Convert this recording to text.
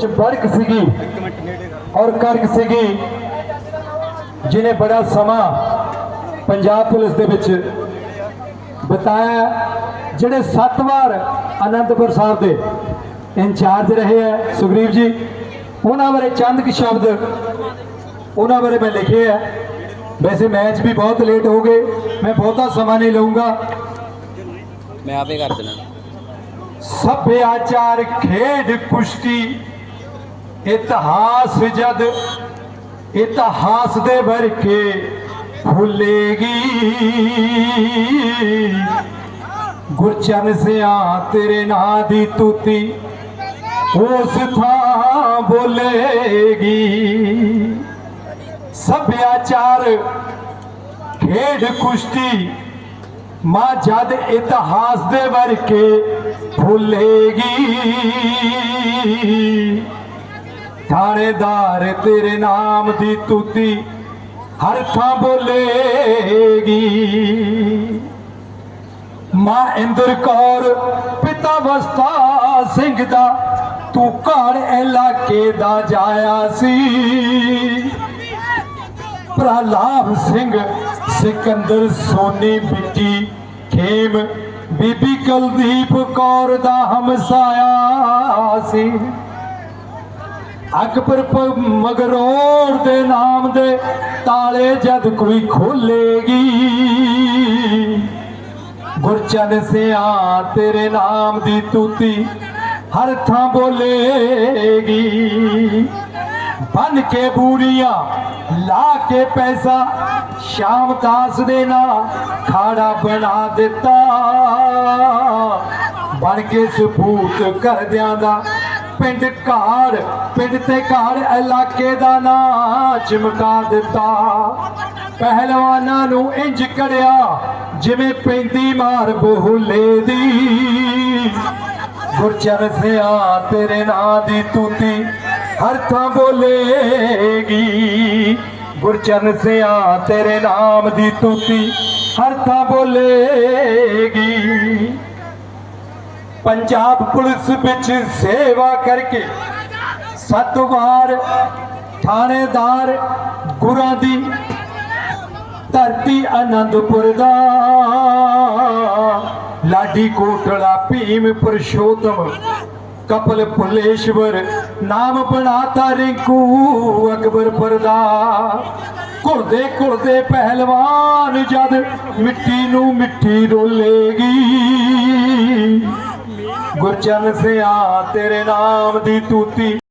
ਵਿੱਚ ਬੜਕ ਸੀਗੀ ਔਰ ਕਰਕ ਸੀਗੀ ਜਿਨੇ ਬੜਾ ਸਮਾਂ ਪੰਜਾਬ ਪੁਲਿਸ ਦੇ ਵਿੱਚ ਬਤਾਇਆ ਜਿਹੜੇ ਸੱਤ ਵਾਰ ਅਨੰਦਪੁਰ ਸਾਹਿਬ ਦੇ ਇੰਚਾਰਜ ਰਹੇ ਹੈ ਸੁਗਰੀਵ ਜੀ ਉਹਨਾਂ ਬਾਰੇ ਚੰਦ ਕੁ ਸ਼ਬਦ ਉਹਨਾਂ ਬਾਰੇ ਮੈਂ ਲਿਖੇ ਹੈ। ਵੈਸੇ ਮੈਚ ਵੀ ਬਹੁਤ ਲੇਟ ਹੋ ਗਏ ਮੈਂ ਬਹੁਤਾ ਸਮਾਂ ਨਹੀਂ ਲਵਾਂਗਾ ਮੈਂ ਆਪੇ ਕਰ ਦੇਣਾ। ਸੱਭਿਆਚਾਰ ਖੇਡ ਕੁਸ਼ਤੀ ਇਤਿਹਾਸ ਜਦ ਇਤਿਹਾਸ ਦੇ ਵਰਕੇ ਫੁੱਲੇਗੀ। ਗੁਰਚਰਨ ਸਿਆ ਤੇਰੇ ਨਾਂ ਦੀ ਤੂਤੀ ਉਸ ਥਾਂ ਬੋਲੇਗੀ। ਸੱਭਿਆਚਾਰ, ਖੇਡ ਕੁਸ਼ਤੀ ਮਾਂ ਜਦ ਇਤਿਹਾਸ ਦੇ ਵਰਕੇ ਫੁੱਲੇਗੀ। ਥਾਣੇਦਾਰ, ਤੇਰੇ ਨਾਮ ਦੀ ਤੂਤੀ ਹਰ ਥਾਂ ਬੋਲੇਗੀ। ਮਾਂ ਇੰਦਰ ਕੌਰ, ਪਿਤਾ ਵਸਤਾ ਸਿੰਘ ਦਾ, ਤੂੰ ਘਰ ਇਲਾਕੇ ਦਾ ਜਾਇਆ ਸੀ। ਪ੍ਰਹਲਾਦ ਸਿੰਘ, ਸਿਕੰਦਰ ਸੋਨੀ ਬਿੱਟੀ, ਖੇਮ, ਬੀਬੀ ਕੁਲਦੀਪ ਕੌਰ ਦਾ ਹਮਸਾਇਆ ਸੀ। ਅਕਬਰ ਪ- ਮਗਰੋੜ ਦੇ ਨਾਮ ਦੇ ਤਾਲੇ ਜਦ ਕੋਈ ਖੋਲੇਗੀ। ਗੁਰਚਨ ਸਿਆ ਤੇਰੇ ਨਾਮ ਦੀ ਤੂਤੀ ਹਰ ਥਾਂ ਬੋਲੇਗੀ। ਬਨ ਕੇ ਬੂੜੀਆਂ, ਲਾ ਕੇ ਪੈਸਾ, ਸ਼ਾਮ ਦਾਸ ਦੇ ਨਾਂ ਖਾੜਾ ਬਣਾ ਦਿੱਤਾ। ਬਣ ਕੇ ਸਬੂਤ ਕਰਦਿਆਂ ਦਾ ਪਿੰਡ ਘਾੜ, ਪਿੰਡ ਤੇ ਘਾੜ ਇਲਾਕੇ ਦਾ ਨਾਂ ਚਮਕਾ ਦਿੱਤਾ। ਪਹਿਲਵਾਨਾਂ ਨੂੰ ਇੰਜ ਕਰਿਆ ਜਿਵੇਂ ਪੈਂਦੀ ਮਾਰ ਬੋਲੇ ਦੀ। ਗੁਰਚਰਨ ਤੇਰੇ ਨਾਂ ਦੀ ਤੂਤੀ ਹਰ ਥਾਂ ਬੋਲੇਗੀ। ਗੁਰਚਰਨ ਸਿਆ, ਤੇਰੇ ਨਾਮ ਦੀ ਤੂਤੀ ਹਰ ਥਾਂ ਬੋਲੇਗੀ। ਪੰਜਾਬ ਪੁਲਿਸ ਵਿੱਚ ਸੇਵਾ ਕਰਕੇ ਸੱਤ ਵਾਰ ਥਾਣੇਦਾਰ ਗੁਰਾਂ ਦੀ ਧਰਤੀ ਆਨੰਦਪੁਰ ਦਾ। ਲਾਡੀ ਕੋਟਲਾ, ਭੀਮ ਪਰਸ਼ੋਤਮ, ਕਪਲ ਭੁਲੇਸ਼ਵਰ ਨਾਮ ਬਣਾਤਾ ਰਿੰਕੂ ਅਕਬਰ ਪਰਦਾ ਘੁਰਦੇ ਘੁਰਦੇ ਪਹਿਲਵਾਨ ਜਦ ਮਿੱਟੀ ਨੂੰ ਮਿੱਟੀ ਰੋਲੇਗੀ। ਗੁਰਚਰਨ ਸਿਆ ਤੇਰੇ ਨਾਮ ਦੀ ਤੂਤੀ